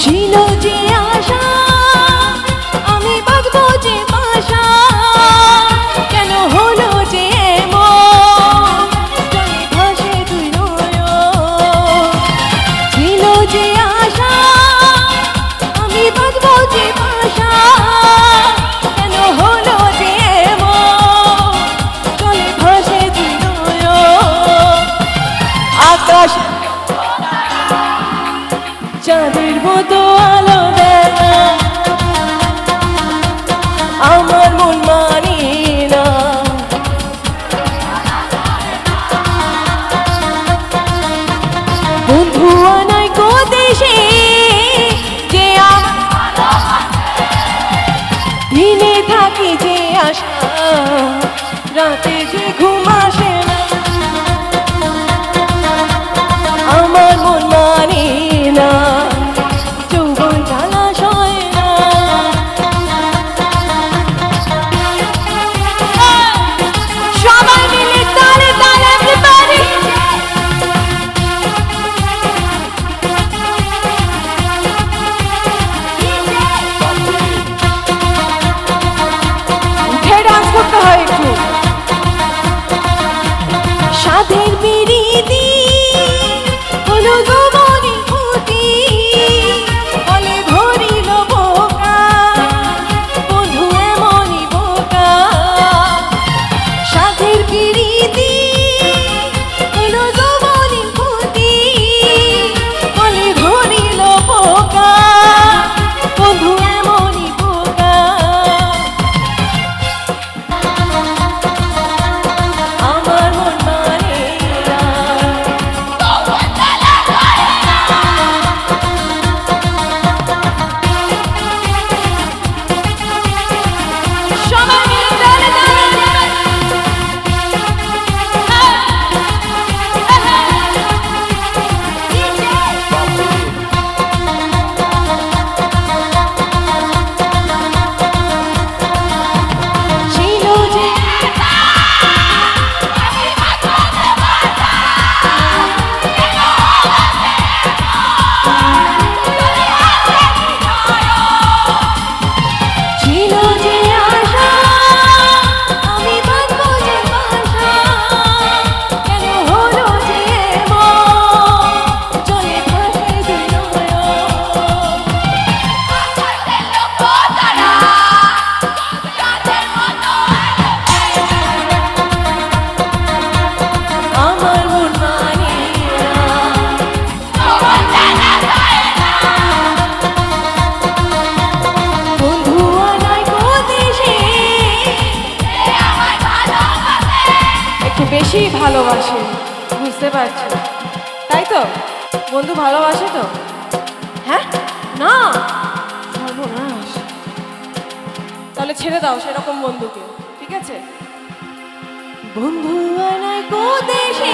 ছিল যে মতো আলো একটু বেশি ভালোবাসে, বুঝতে পারছ। তাই তো? বন্ধু ভালোবাসে তো? হ্যাঁ? না। সর্বনাশ। তাহলে ছেড়ে দাও সেরকম বন্ধুকে, ঠিক আছে? বন্ধু দেশে?